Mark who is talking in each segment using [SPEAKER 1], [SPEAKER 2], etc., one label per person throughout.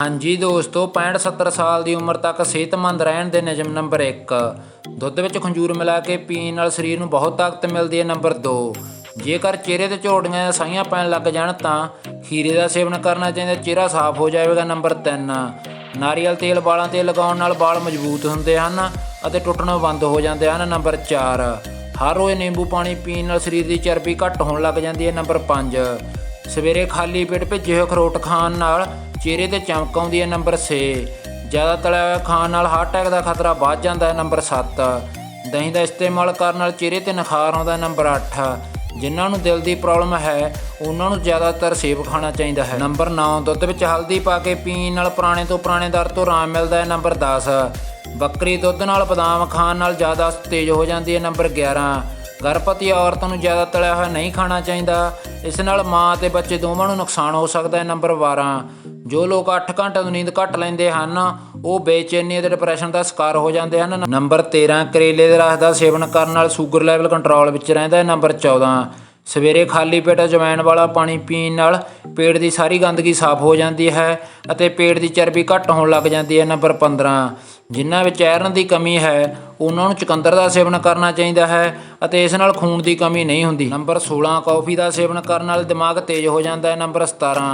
[SPEAKER 1] ਹਾਂਜੀ ਦੋਸਤੋ 65 70 ਸਾਲ ਦੀ ਉਮਰ ਤੱਕ ਸਿਹਤਮੰਦ ਰਹਿਣ ਦੇ ਨਿਯਮ ਨੰਬਰ 1 ਦੁੱਧ ਵਿੱਚ ਖੰਜੂਰ ਮਿਲਾ ਕੇ ਪੀਣ ਨਾਲ ਸਰੀਰ ਨੂੰ ਬਹੁਤ ਤਾਕਤ ਮਿਲਦੀ ਹੈ ਨੰਬਰ 2 ਜੇਕਰ ਚਿਹਰੇ ਤੇ ਝੋੜੀਆਂ ਜਾਂ ਸਾਈਆਂ ਪੈਣ ਲੱਗ ਜਾਣ ਤਾਂ ਖੀਰੇ ਦਾ ਸੇਵਨ ਕਰਨਾ ਚਾਹੀਦਾ, ਚਿਹਰਾ ਸਾਫ਼ ਹੋ ਜਾਵੇਗਾ ਨੰਬਰ 3 ਨਾਰੀਅਲ ਤੇਲ ਵਾਲਾਂ ਤੇ ਲਗਾਉਣ ਨਾਲ ਵਾਲ ਮਜ਼ਬੂਤ ਹੁੰਦੇ ਹਨ ਅਤੇ ਟੁੱਟਣੋਂ ਬੰਦ ਹੋ ਜਾਂਦੇ ਹਨ ਨੰਬਰ 4 ਹਰ ਰੋਜ਼ ਨਿੰਬੂ ਪਾਣੀ ਪੀਣ ਨਾਲ ਸਰੀਰ ਦੀ ਚਰਬੀ ਘੱਟ ਹੋਣ ਲੱਗ ਜਾਂਦੀ ਹੈ ਨੰਬਰ 5 ਸਵੇਰੇ ਖਾਲੀ ਪੇਟ ਭਿੱਜੇ ਹੋਏ ਅਖਰੋਟ ਖਾਣ ਨਾਲ ਚਿਹਰੇ ਤੇ ਚਮਕ ਆਉਂਦੀ ਹੈ ਨੰਬਰ 6 ਜ਼ਿਆਦਾ ਤਲਿਆ ਹੋਇਆ ਖਾਣ ਨਾਲ ਹਾਰਟ ਅਟੈਕ ਦਾ ਖਤਰਾ ਵੱਧ ਜਾਂਦਾ ਹੈ ਨੰਬਰ 7 ਦਹੀਂ ਦਾ ਇਸਤੇਮਾਲ ਕਰਨ ਨਾਲ ਚਿਹਰੇ ਤੇ ਨਿਖਾਰ ਆਉਂਦਾ ਨੰਬਰ 8 ਜਿਨ੍ਹਾਂ ਨੂੰ ਦਿਲ ਦੀ ਪ੍ਰੋਬਲਮ ਹੈ, ਉਹਨਾਂ ਨੂੰ ਜ਼ਿਆਦਾਤਰ ਸੇਬ ਖਾਣਾ ਚਾਹੀਦਾ ਹੈ। ਨੰਬਰ 9 ਦੁੱਧ ਵਿੱਚ ਹਲਦੀ ਪਾ ਕੇ ਪੀਣ ਨਾਲ ਪੁਰਾਣੇ ਤੋਂ ਪੁਰਾਣੇ ਦਰਦ ਤੋਂ ਆਰਾਮ ਮਿਲਦਾ ਹੈ ਨੰਬਰ 10 ਬੱਕਰੀ ਦੁੱਧ ਨਾਲ ਬਦਾਮ ਖਾਣ ਨਾਲ ਜ਼ਿਆਦਾ ਤੇਜ਼ ਹੋ ਜਾਂਦੀ ਹੈ ਨੰਬਰ 11 ਗਰਭਵਤੀ ਔਰਤ ਨੂੰ ਜ਼ਿਆਦਾ ਤਲਿਆ ਹੋਇਆ ਨਹੀਂ ਖਾਣਾ ਚਾਹੀਦਾ। ਇਸ ਨਾਲ ਮਾਂ ਅਤੇ ਬੱਚੇ ਦੋਵਾਂ ਨੂੰ ਨੁਕਸਾਨ ਹੋ ਸਕਦਾ ਹੈ ਨੰਬਰ 12 ਜੋ ਲੋਕ 8 ਘੰਟੇ ਦੀ ਨੀਂਦ ਘੱਟ ਲੈਂਦੇ ਹਨ, ਉਹ ਬੇਚੈਨੀ ਅਤੇ ਡਿਪਰੈਸ਼ਨ ਦਾ ਸ਼ਿਕਾਰ ਹੋ ਜਾਂਦੇ ਹਨ। ਨੰਬਰ 13 ਕਰੇਲੇ ਦੇ ਰਸ ਦਾ ਸੇਵਨ ਕਰਨ ਨਾਲ ਸ਼ੂਗਰ ਲੈਵਲ ਕੰਟਰੋਲ ਵਿੱਚ ਰਹਿੰਦਾ ਹੈ। ਨੰਬਰ 14 ਸਵੇਰੇ ਖਾਲੀ ਪੇਟ ਅਜਵਾਇਣ ਵਾਲਾ ਪਾਣੀ ਪੀਣ ਨਾਲ ਪੇਟ ਦੀ ਸਾਰੀ ਗੰਦਗੀ ਸਾਫ਼ ਹੋ ਜਾਂਦੀ ਹੈ ਅਤੇ ਪੇਟ ਦੀ ਚਰਬੀ ਘੱਟ ਹੋਣ ਲੱਗ ਜਾਂਦੀ ਹੈ। ਨੰਬਰ 15 ਜਿਨ੍ਹਾਂ ਵਿੱਚ ਆਇਰਨ ਦੀ ਕਮੀ ਹੈ, ਉਹਨਾਂ ਨੂੰ ਚੁਕੰਦਰ ਦਾ ਸੇਵਨ ਕਰਨਾ ਚਾਹੀਦਾ ਹੈ ਅਤੇ ਇਸ ਨਾਲ ਖੂਨ ਦੀ ਕਮੀ ਨਹੀਂ ਹੁੰਦੀ। ਨੰਬਰ 16 ਕੌਫੀ ਦਾ ਸੇਵਨ ਕਰਨ ਨਾਲ ਦਿਮਾਗ ਤੇਜ਼ ਹੋ ਜਾਂਦਾ ਹੈ। ਨੰਬਰ 17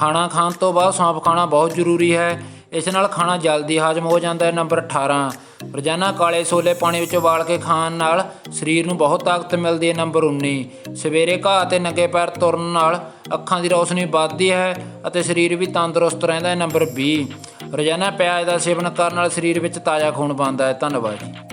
[SPEAKER 1] ਖਾਣਾ ਖਾਣ ਤੋਂ ਬਾਅਦ ਸੌਂਫ ਖਾਣਾ ਬਹੁਤ ਜ਼ਰੂਰੀ ਹੈ। ਇਸ ਨਾਲ ਖਾਣਾ ਜਲਦੀ ਹਾਜ਼ਮ ਹੋ ਜਾਂਦਾ ਹੈ। ਨੰਬਰ 18 ਰੋਜ਼ਾਨਾ ਕਾਲੇ ਛੋਲੇ ਪਾਣੀ ਵਿੱਚ ਉਬਾਲ ਕੇ ਖਾਣ ਨਾਲ ਸਰੀਰ ਨੂੰ ਬਹੁਤ ਤਾਕਤ ਮਿਲਦੀ ਹੈ। ਨੰਬਰ 19 ਸਵੇਰੇ ਘਾਹ ਤੇ ਨੰਗੇ ਪੈਰ ਤੁਰਨ ਨਾਲ ਅੱਖਾਂ ਦੀ ਰੌਸ਼ਨੀ ਵੱਧਦੀ ਹੈ ਅਤੇ ਸਰੀਰ ਵੀ ਤੰਦਰੁਸਤ ਰਹਿੰਦਾ ਹੈ। ਨੰਬਰ 20 ਰੋਜ਼ਾਨਾ ਪਿਆਜ਼ ਦਾ ਸੇਵਨ ਕਰਨ ਨਾਲ ਸਰੀਰ ਵਿੱਚ ਤਾਜ਼ਾ ਖੂਨ ਬਣਦਾ ਹੈ। ਧੰਨਵਾਦ ਜੀ।